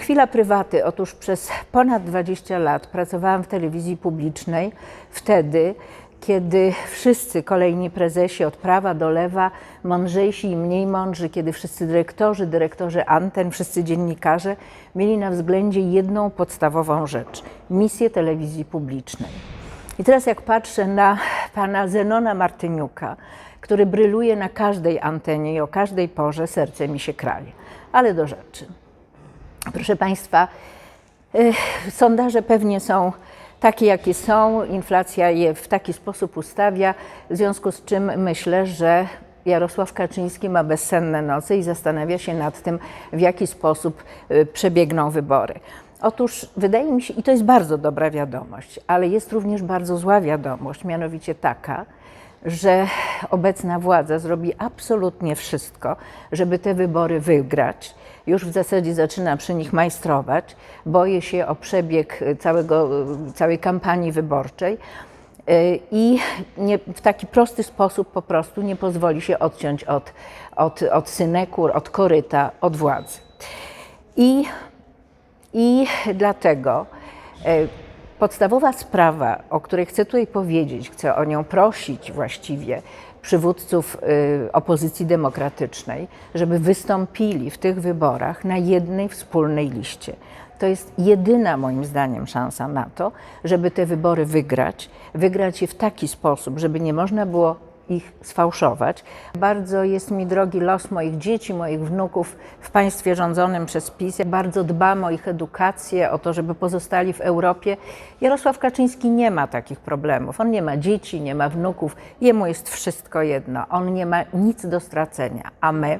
chwila prywaty. Otóż przez ponad 20 lat pracowałam w telewizji publicznej wtedy, kiedy wszyscy kolejni prezesi od prawa do lewa, mądrzejsi i mniej mądrzy, kiedy wszyscy dyrektorzy, dyrektorzy anten, wszyscy dziennikarze mieli na względzie jedną podstawową rzecz misję telewizji publicznej. I teraz, jak patrzę na pana Zenona Martyniuka, który bryluje na każdej antenie i o każdej porze, serce mi się kraje. Ale do rzeczy. Proszę Państwa, y, sondaże pewnie są takie, jakie są. Inflacja je w taki sposób ustawia, w związku z czym myślę, że Jarosław Kaczyński ma bezsenne noce i zastanawia się nad tym, w jaki sposób y, przebiegną wybory. Otóż wydaje mi się, i to jest bardzo dobra wiadomość, ale jest również bardzo zła wiadomość, mianowicie taka, że obecna władza zrobi absolutnie wszystko, żeby te wybory wygrać. Już w zasadzie zaczyna przy nich majstrować. Boję się o przebieg całego, całej kampanii wyborczej y, i nie, w taki prosty sposób po prostu nie pozwoli się odciąć od, od, od synekur, od koryta, od władzy. I, i dlatego e, Podstawowa sprawa, o której chcę tutaj powiedzieć, chcę o nią prosić właściwie przywódców y, opozycji demokratycznej, żeby wystąpili w tych wyborach na jednej wspólnej liście. To jest jedyna moim zdaniem szansa na to, żeby te wybory wygrać, wygrać je w taki sposób, żeby nie można było ich sfałszować. Bardzo jest mi drogi los moich dzieci, moich wnuków w państwie rządzonym przez PiS. Ja bardzo dbam o ich edukację, o to, żeby pozostali w Europie. Jarosław Kaczyński nie ma takich problemów. On nie ma dzieci, nie ma wnuków. Jemu jest wszystko jedno. On nie ma nic do stracenia, a my